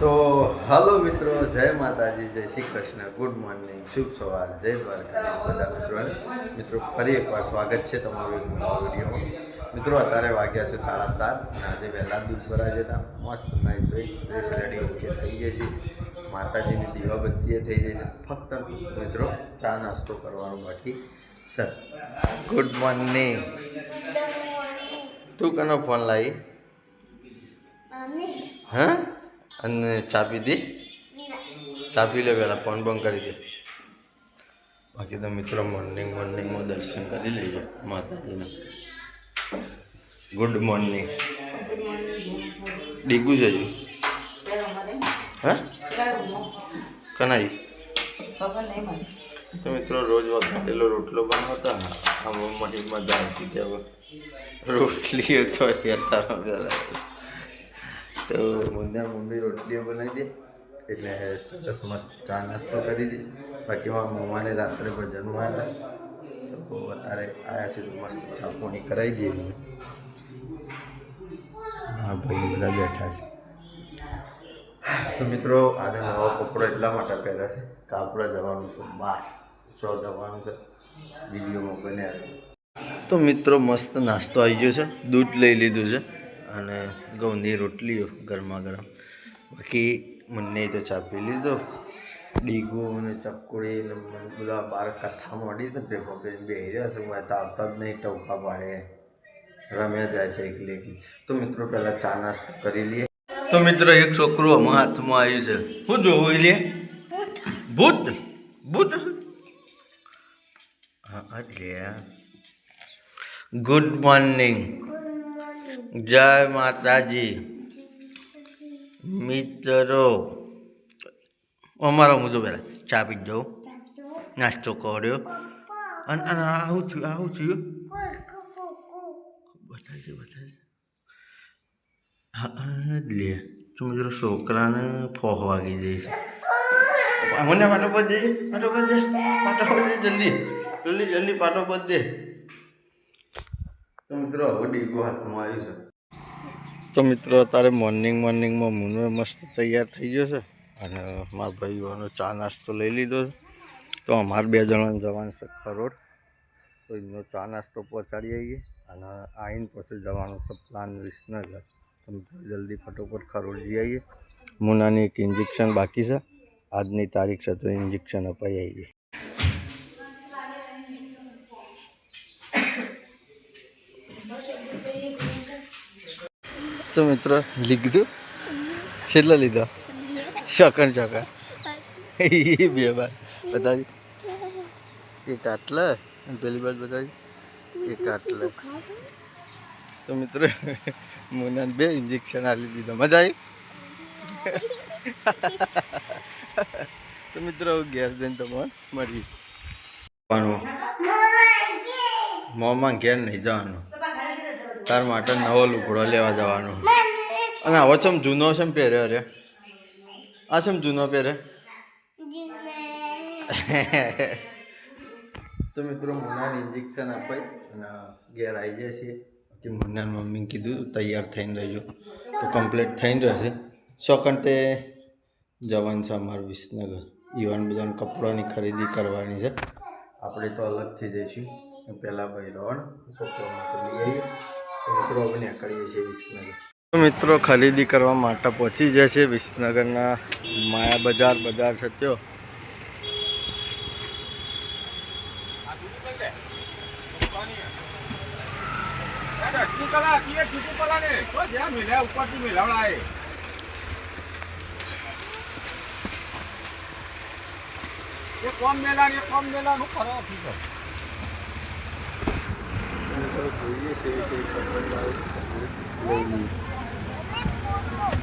તો હાલો મિત્રો જય માતાજી જય શ્રી કૃષ્ણ. ગુડ મોર્નિંગ શુભ સવાર જય દ્વારકાધીશ બધા મિત્રોને. મિત્રો ફરી એકવાર સ્વાગત છે તમારું વિડીયોમાં. મિત્રો અત્યારે વાગ્યા છે સાડા સાત અને આજે વહેલા દૂધ ભરાય જતા મસ્ત નાઈ ધોઈ ફ્રેશ રેડી ઓકે થઈ ગઈ છે. માતાજીની દીવાબત્તીએ થઈ ગઈ છે. ફક્ત મિત્રો ચા નાસ્તો કરવાનો બાકી સર ગુડ મોર્નિંગ તું કનો ફોન લાવી? હા? અને ચા પીધી ચા પી લે પહેલાં ફોન બંધ કરી દે. બાકી તો મિત્રો મોર્નિંગ મોર્નિંગમાં દર્શન કરી લઈએ માતાજીના. ગુડ મોર્નિંગ ડીગું છે હજુ? હા? કનાઈ? તો મિત્રો રોજ વઘારેલો રોટલો બનાવતા આ મને મજા આવતી હવે. રોટલી તો પહેલાં તો મુંદા મમ્મી રોટલીઓ બનાવી દે. એટલે સરસ મસ્ત ચા નાસ્તો કરી દીધી બાકી મારા મમ્માને રાત્રે ભજનમાં આવ્યા તો અત્યારે આવ્યા છે તો મસ્ત ચા પાણી કરાવી દઈએ હા, ભાઈ બધા બેઠા છે. તો મિત્રો, આજે નવો કપડો એટલા માટે પહેર્યા છે કે જવાનું છે બહાર. ચો જવાનું છે. વિડીયોમાં બન્યા તો મિત્રો, મસ્ત નાસ્તો આવી ગયો છે. દૂધ લઈ લીધું છે. અને ઘઉંની રોટલીઓ ગરમા ગરમ બાકી મને તો ચા પી લીધો. ડીગો અને ચકોડી ને બધા બાર કથા મળી છે પેપર બે રહ્યા છે. હું આવતા જ નહીં ટવકા પાડે. રમ્યા જાય છે એકલી તો મિત્રો, પહેલાં ચા નાસ્તો કરી લઈએ. તો મિત્રો, એક છોકરું અમારા હાથમાં આવ્યું છે. શું જોવું લે. ભૂત. ભૂત. હા એટલે ગુડ મોર્નિંગ જય માતાજી. મિત્રો, અમારો મુદ્દો પહેલાં ચા પી જાઉં નાસ્તો કર્યો. અને અને આવું થયું આવું થયું. બતાવી છે બતાવી હા લે. તો મિત્રો છોકરાને ફોહ વાગી જાય છે. મને પાટો બધ દે પાટો બધ દે પાટો બધ જલ્દી જલ્દી જલ્દી પાટો બધ દે તો મિત્રો હવે હાથમાં આવી છે. તો મિત્રો, અત્યારે મોર્નિંગ મોર્નિંગમાં મૂનો મસ્ત તૈયાર થઈ ગયો છે. અને મારા ભાઈઓનો ચા નાસ્તો લઈ લીધો છે. તો અમારે બે જણાને જવાનું છે ખરોડ તો એમનો ચા નાસ્તો પહોંચાડી આવીએ. અને આવીને પછી જવાનું છે પ્લાન વિસનગર. તો મિત્રો, જલ્દી ફટોફટ ખરોડ જઈ આવીએ. મુનાની એક ઇન્જેક્શન બાકી છે. આજની તારીખ છે તો ઇન્જેક્શન અપાઈ આવીએ. તો મિત્રો લીધું કેટલા લીધા? શકન શકન બે બાર. બતાવી. એક આટલા અને પેલી બાજુ બતાવી. એક આટલા. તો મિત્રો, મુનાને બે ઇન્જેક્શન આપી દીધા. મજા આવી? તો મિત્રો ગેસ જઈને તમને મળી મોંમાં ઘેર નહીં જવાનું. તાર માટે નવો લુગડો લેવા જવાનો. અને આવો ચમ જૂનો છે ને પહેર્યો અરે આ છે જૂનો પહેરે તો મિત્રો મુનાને ઇન્જેક્શન અપાઈ અને ઘેર આવી જાય છે. કે મુનાને મમ્મી કીધું તૈયાર થઈને રહેજો. તો કમ્પ્લીટ થઈને રહેશે. સેકન્ડ તે જવાનું છે અમારું વિસનગર. યુવાન બધાને કપડાની ખરીદી કરવાની છે. આપણે તો અલગથી જઈશું. પહેલાં ભાઈ રોણ છોકરો માટે લઈ આવીએ. તો મિત્રો હવે છીએ વિસનગર. મિત્રો ખરીદી કરવા માટે પહોંચી જાય છે વિસનગરના માયા બજાર બજાર છે ત્યો કોમ મેલા ને કોમ મેલા નું કરો જોઈએ કેવી કેવી પસંદ આવે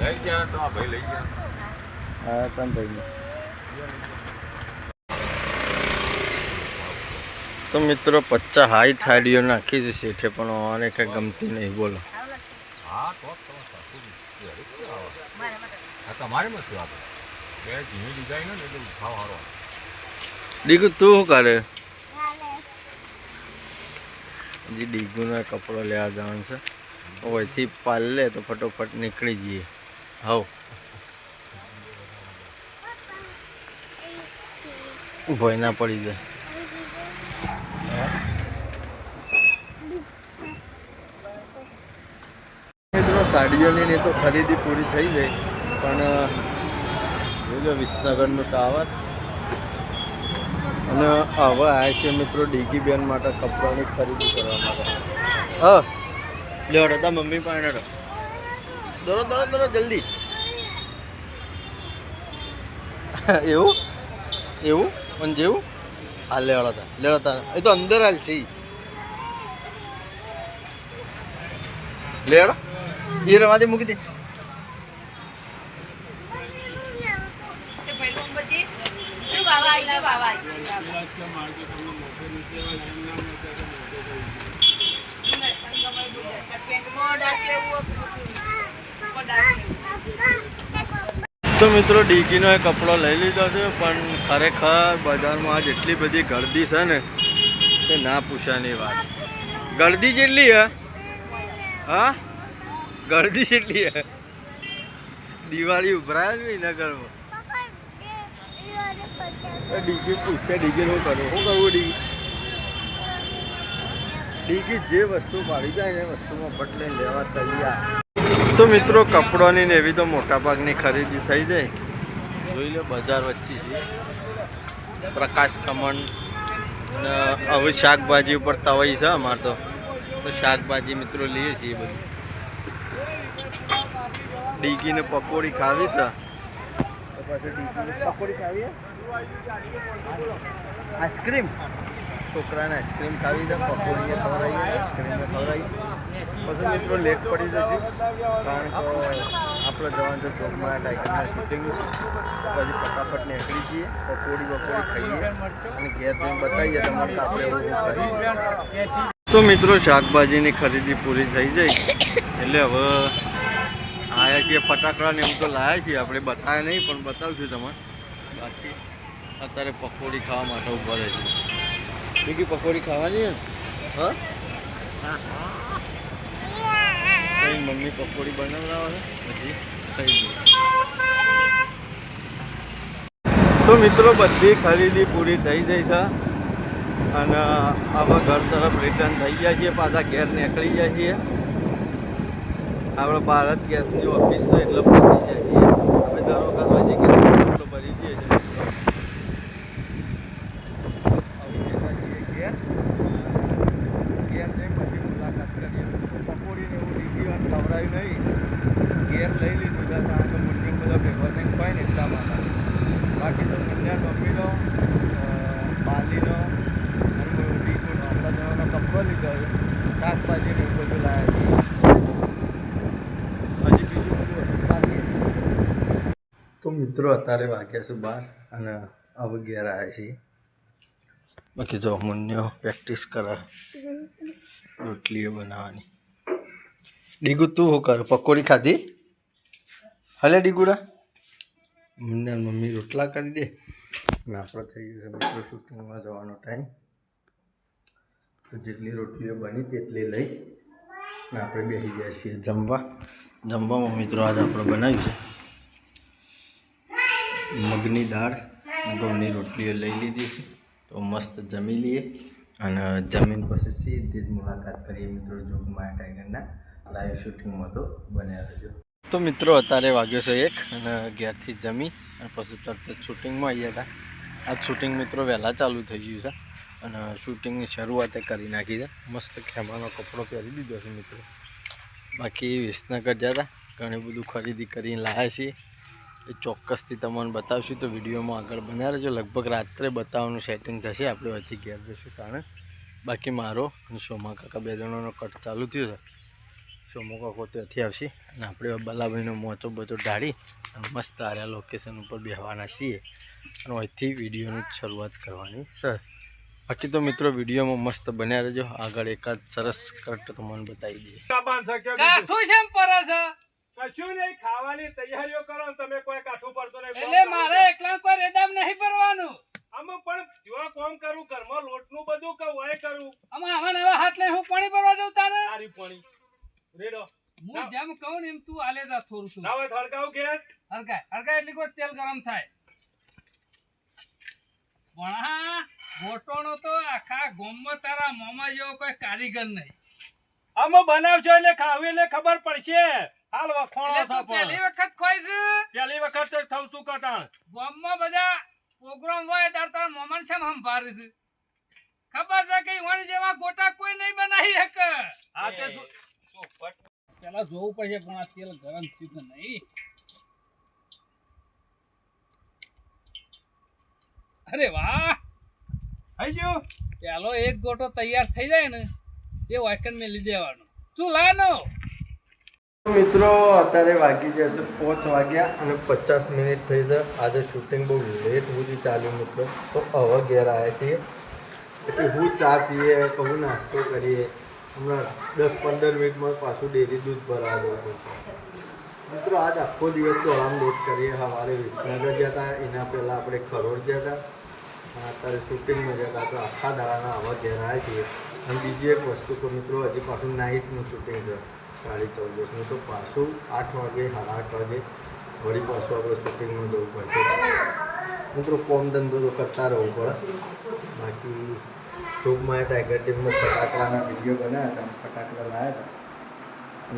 લઈ ગયા તો આ ભાઈ હા તમ ભાઈ તો મિત્રો, પચ્ચા હાઈ થાળીઓ નાખી છે શેઠે, પણ મને કંઈ ગમતી નહીં, બોલો હા છે. તું શું કરે જે ડીગુના કપડો લેવા જવાનું છે. ઓયથી પાલે તો ફટોફટ નીકળી જઈએ. હવ. ભય ના પડી જાય. સાડીઓની તો ખરીદી પૂરી થઈ ગઈ, પણ જોજો વિસનગરનો ટાવર. અને હવે આવ્યા છે મિત્રો બેન માટે કપડાની ખરીદી કરવા માટે. હા, લ્યો હતા મમ્મી પાસે. દોરો દોરો દોરો જલ્દી. એવું? એવું? પણ જેવું? હા લેવાડા હતા લેવાડા હતા એ તો અંદર હાલ છે. લેવાડા એ રવાથી મૂકી દે તે પહેલું બધી તું બાબા આવી તું મિત્રો, ડીકીનો એ કપડો લઈ લીધો છે, પણ ખરેખર બજારમાં આજ એટલી બધી ગળદી છે ને તે ના પૂછાની વાત. ગળદી જેટલી હે? હા? ગળદી જેટલી હે? દિવાળી ઉભરાય ને નગરમાં. ડીકી પૂછે ડીકી નું કરું. શું કરવું ડીકી ડીકી જે વસ્તુ પાડી જાય ને એ વસ્તુમાં લઈને લેવા તૈયાર. તો મિત્રો કપડોની ને એવી તો મોટા ભાગની ખરીદી થઈ જાય. જોઈ લો બજાર વચ્ચે છે. પ્રકાશ ખમણ હવે શાકભાજી ઉપર તવાઈ છે અમારે તો. તો શાકભાજી મિત્રો લઈએ છીએ બધું. ડીકીને પકોડી ખાવી છે? તો પછી ડીકીને પકોડી ખાવી હે? આઈસ્ક્રીમ? છોકરાને આઈસ્ક્રીમ ખાવી છે પકોડીએ ખવડાવી આઈસ્ક્રીમને ખવડાવી પછી મિત્રો લેટ પડી જશે, કારણ કે આપણે જવાનું છે ચોકમાં ટાઈગરના શૂટિંગ પછી ફટાફટ નીકળી જઈએ, પકોડી બકોડી ખાઈએ અને ઘેર જઈને બતાવીએ તમારે આપણે એવું કરીએ. તો મિત્રો, શાકભાજીની ખરીદી પૂરી થઈ જાય એટલે હવે આયા છીએ ફટાકડા ને એવું તો લાયા છીએ, આપણે બતાવ્યા નહીં, પણ બતાવશું તમે બાકી અત્યારે પકોડી ખાવા માટે ઊભા રહે છે. બીજી પકોડી ખાવાની હે? મમ્મી પકોડી બનાવડાવે છે? પછી થઈ ગયું તો મિત્રો બધી ખરીદી પૂરી થઈ ગઈ છે અને હવે ઘર તરફ રિટર્ન થઈ ગયા છીએ પાછા ઘેર નીકળી ગયા છીએ. આપણે ભારત ગેસની ઓફિસ છે એટલે પહોંચી જાય છીએ. આપણે દર વખત હોય છે કે ભરી જઈએ છીએ હવે જતા છીએ ઘેર ઘેર જઈ પછી મુલાકાત કરીએ પકોડીને એવું લીધી અને ખવડાવ્યું નહીં ઘેર લઈ લીધું છે કારણ કે મુંડી બધા ભેગા થઈને કોઈ ને એટલા માટે બાકી તો કન્યા મમ્મીનો બાલીનો અને ડીકુનો આપણા જવાનો કપડો લીધો છે શાકભાજી ને એવું બધું લાવ્યા છીએ હજી બીજું બધું વસ્તુ બાકી છે. તો મિત્રો, અત્યારે વાગ્યા છું બાર અને હવે આવ્યા છીએ. બાકી જો મુન્યો પ્રેક્ટિસ કરે. રોટલીઓ બનાવવાની. ડીગુ, તું શું કર? પકોડી ખાધી? હલે ડીગુડા? મુન્યા મમ્મી રોટલા કરી દે. અને આપણે થઈ ગયું છે મિત્રો શૂટિંગમાં જવાનો ટાઈમ તો જેટલી રોટલીઓ બની તેટલી લઈ. ને આપણે બેસી ગયા છીએ જમવા. જમવામાં મિત્રો આજે આપણે બનાવ્યું છે. મગની દાળ ઘઉંની રોટલીઓ લઈ લીધી છે. તો મસ્ત જમી લઈએ. અને જમીન પછી સીધી જ મુલાકાત કરીએ મિત્રો જોગમાં ટાઈગરના. લાઈવ શૂટિંગમાં તો બન્યા રહેજો. તો મિત્રો, અત્યારે વાગ્યો છે એક અને ઘેરથી જમી અને પછી તરત જ શૂટિંગમાં આવ્યા હતા. આ શૂટિંગ મિત્રો વહેલા ચાલુ થઈ ગયું છે અને શૂટિંગની શરૂઆતે કરી નાખી છે. મસ્ત ખેમાનો કપડો પહેરી દીધો છે મિત્રો. બાકી વિસનગર ગયા ઘણું બધું ખરીદી કરીને લાવ્યા છીએ. એ ચોક્કસથી તમને બતાવશું. તો વિડીયોમાં આગળ બન્યા રહેજો. લગભગ રાત્રે બતાવવાનું સેટિંગ થશે આપણે અહીંથી ઘેર જઈશું કારણ. બાકી મારો અને સોમા કાકા બે જણાનો કટ ચાલુ થયો છે. સોમો કાકો ત્યાંથી આવશે. અને આપણે બલાભાઈનો મોચો બધો ઢાળી અને મસ્ત આર્યા લોકેશન ઉપર બેહવાના છીએ. અને અહીંથી વિડીયોની જ શરૂઆત કરવાની સર બાકી તો મિત્રો વિડીયોમાં મસ્ત બન્યા રહેજો. આગળ એકાદ સરસ કટ તમને બતાવી દઈએ. કશું નહીં ખાવાની તૈયારીઓ કરો તમે કોઈ કાઠું પડતો નહીં. એટલે મારે એકલા કોઈ રેદામ નહીં ભરવાનું. આમાં પણ જો કોમ કરું ઘરમાં લોટનું બધું કે હોય કરું. આમાં આવા નવા હાથ લઈ હું પાણી ભરવા જઉં તારે? સારી પાણી. રેડો. હું જેમ કહું ને એમ તું આલે જા થોડું છું ના હોય ગેસ હરકાય હરકાય એટલે કોઈ તેલ ગરમ થાય. પણ આ ગોટોનો તો આખા ગોમમાં તારા મોમાં જેવો કોઈ કારીગર નહીં. અમે બનાવજો એટલે ખાવી એટલે ખબર પડશે. હાલ વખોણો છો પહેલી વખત ખોઈ છે પહેલી વખત થઉં છું કટાણ. ગામમાં બધા પ્રોગ્રામ હોય ત્યારે તારા મોમાન છે સંભાળે છે? ખબર છે કે ઈવન જેવા ગોટા કોઈ નહીં બનાવી શકે? આ તે પેલા જોવું પડશે પણ આ તેલ ગરમ થયું કે નહીં. અરે વાહ! થઈ ગયું? પેલો એક ગોટો તૈયાર થઈ જાય ને એ વાયકન મેં લીધે આવવાનો તું લાનો! મિત્રો, અત્યારે વાગી જશે પાંચ વાગ્યા અને પચાસ મિનિટ થઈ છે. આજે શૂટિંગ બહુ લેટ સુધી ચાલ્યું મિત્રો. તો હવે ઘેર આવ્યા છીએ. એટલે હું ચા પીએ કહું નાસ્તો કરીએ. હમણાં દસ પંદર મિનિટમાં પાછું ડેરી દૂધ ભરાવા દઉં મિત્રો, આજ આખો દિવસ તો આમ લેટ કરીએ. સવારે વિસનગર ગયા હતા. એના પહેલાં આપણે ખરોડ ગયા હતા. અને અત્યારે શૂટિંગમાં ગયા હતા. તો આખા દાડાના હવે ઘેર આવ્યા છીએ. અને બીજી એક વસ્તુ તો મિત્રો, હજી પાછું નાઇટનું શૂટિંગ છે. સાડી ચૌદસનું તો પાછું આઠ વાગે, સાડા આઠ વાગે વળી પાછું આપણે શૂટિંગમાં જવું પડશે. મિત્રો, કોમ ધંધો તો કરતા રહેવું પડે બાકી જોબમાં ટાઈગર ટીમમાં ફટાકડાના વીડિયો બનાવ્યા હતા, ફટાકડા લાવ્યા હતા.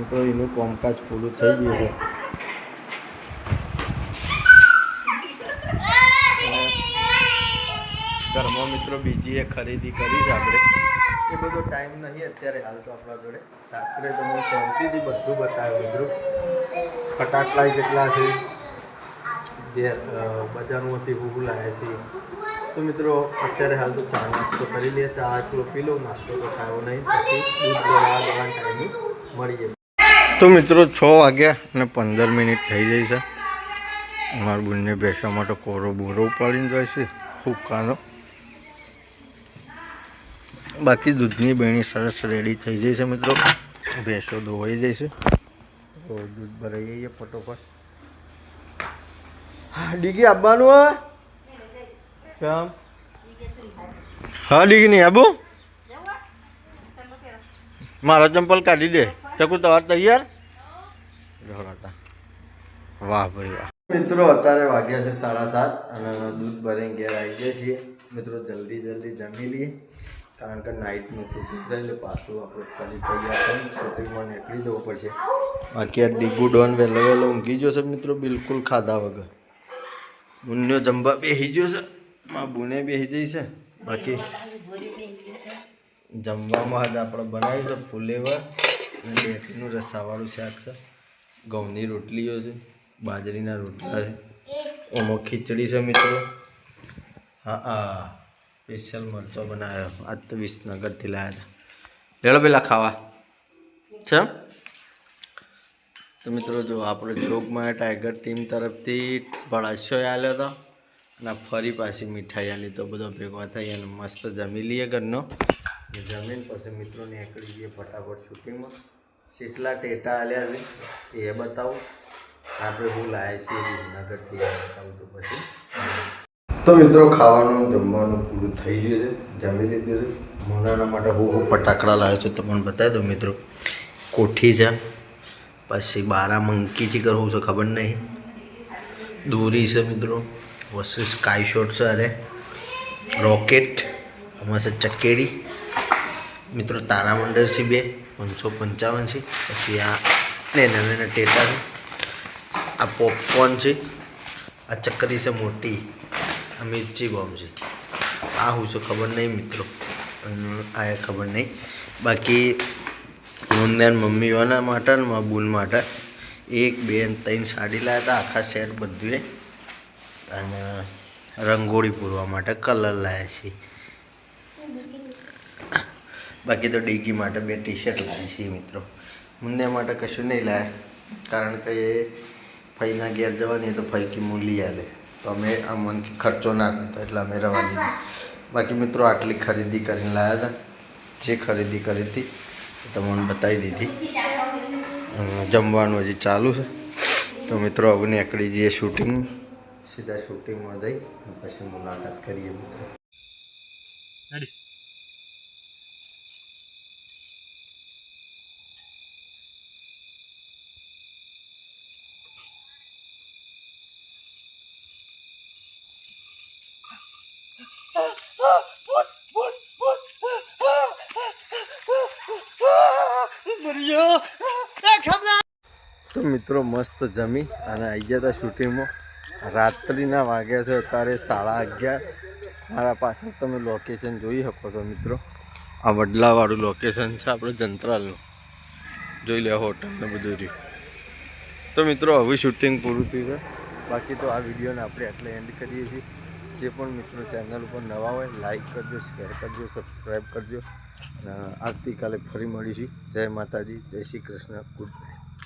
મિત્રો, એનું કોમકાજ પૂરું થઈ ગયું છે. ઘરમાં મિત્રો, બીજી એક ખરીદી કરી છે આપણે. એ બધો ટાઈમ નહીં, અત્યારે હાલ તો આપણા જોડે. રાત્રે તમે શાંતિથી બધું બતાવ્યું મિત્રો. ફટાકડા જેટલા છે, જે બજારમાંથી હું લાવ્યા છે. તો મિત્રો, અત્યારે હાલ તો ચા નાસ્તો કરી લે, ચા આટલો પી લો નાસ્તો તો ખાવો નહીં. પછી દૂધ ભરવા જવાના ટાઈમે મળીએ. તો મિત્રો, છ વાગ્યા અને પંદર મિનિટ થઈ જાય છે. અમારા બંને બેસવા માટે કોરો બોરો ઉપાડીને જાય છે હુક્કાનો બાકી દૂધની બેણી સરસ રેડી થઈ જાય છે મિત્રો. ભેંસો ધોવાઈ જાય છે. તો દૂધ ભરાઈ જઈએ ફટોફટ. હા ડીગી આપવાનું કેમ? હા ડીગી નહીં આબુ મારો ચંપલ કાઢી દે. ચકુ તમારે તૈયાર? જોડાતા વાહ ભાઈ વાહ. મિત્રો અત્યારે વાગ્યા છે સાડા સાત અને દૂધ ભરીને ઘેર આવી ગયા છીએ. મિત્રો જલ્દી જલ્દી જમી લઈએ. કારણ કે નાઇટનું શૂટિંગ થાય એટલે પાછું આપણે ખાલી તૈયાર થઈ શૂટિંગમાં નીકળી જવું પડશે. બાકી આ ડીગુ ડોન વહેલો વહેલો ઊંઘી ગયો છે મિત્રો, બિલકુલ ખાધા વગર. મુન્યો જમવા બેસી ગયો છે. માં બુને બેસી જઈ છે. બાકી જમવામાં આજ આપણે બનાવ્યું છે ફુલેવર અને બેઠીનું રસાવાળું શાક છે. ઘઉંની રોટલીઓ છે, બાજરીના રોટલા છે. ઓમાં ખીચડી છે મિત્રો. હા હા સ્પેશિયલ મરચો બનાવ્યો. આજ તો વિસનગરથી લાવ્યા હતા. લેલો પેલા ખાવા. છે? તો મિત્રો જો આપણે જોગમાં ટાઈગર ટીમ તરફથી ભળાશો આવ્યો હતો અને ફરી પાછી મીઠાઈ આલી તો બધો ભેગો થઈ અને મસ્ત જમી લઈએ ઘરનો. જમીન પછી મિત્રો નીકળી જઈએ ફટાફટ શૂટિંગમાં. કેટલા ટેટા આલ્યા છે. એ બતાવું. આપણે હું લાવ્યા છીએ વિસનગરથી બતાવું તો પછી. તો મિત્રો ખાવાનું, જમવાનું પૂરું થઈ ગયું છે. જમી લીધું છે. મોનાના માટે હું હું ફટાકડા લાવ્યો છું. તમને બતાવી દો મિત્રો. કોઠી છે. પછી બારા મંકી છે કરવું છે, ખબર નહીં. દોરી છે મિત્રો. વસ્તુ સ્કાય શોટ છે અરે. રોકેટ. આમાં છે ચકેડી. મિત્રો તારામંડળ છે બે. પાંચસો પંચાવન છે. પછી આ નાના નાના ટેટા છે. આ પોપકોર્ન છે. આ ચકરી છે મોટી. મિર્ચી બોમ્બ છે આ હું છે ખબર નહીં મિત્રો. આ ખબર નહીં. બાકી નંદન મમ્મીઓના માટે ને બુન માટે એક, બે ત્રણ સાડી લાવ્યા હતા, આખા સેટ બધું અને રંગોળી પૂરવા માટે કલર લાવ્યા છે. બાકી તો ડીગી માટે બે ટી શર્ટ લાવી છીએ મિત્રો. મુન્ને માટે કશું નહીં લાવ્યા કારણ કે ફઈના ઘેર જવાની તો ફઈ મૂલી આવે તો અમે મન ખર્ચો ના કરતા એટલે અમે રવા દીધું બાકી મિત્રો આટલી ખરીદી કરીને લાવ્યા હતા. જે ખરીદી કરી હતી તમને બતાવી દીધી. જમવાનું હજી ચાલુ છે. તો મિત્રો હવે નીકળી જઈએ શૂટિંગ સીધા શૂટિંગમાં જઈ, પછી મુલાકાત કરીએ મિત્રો. તો મિત્રો મસ્ત જમી અને આવી ગયા હતા શૂટિંગમાં રાત્રિના વાગ્યા છે અત્યારે સાડા અગિયાર. મારા પાછળ તમે લોકેશન જોઈ શકો છો મિત્રો. આ વડલાવાળું લોકેશન છે આપણે જંત્રાલનું. જોઈ લે હોટલને બધું રહ્યું. તો મિત્રો હવે શૂટિંગ પૂરું થયું છે. બાકી તો આ વિડીયોને આપણે એટલે એન્ડ કરીએ છીએ. જે પણ મિત્રો ચેનલ ઉપર નવા હોય લાઈક કરજો શેર કરજો સબસ્ક્રાઈબ કરજો. આવતીકાલે ફરી મળીશું. જય માતાજી, જય શ્રી કૃષ્ણ. ગુડ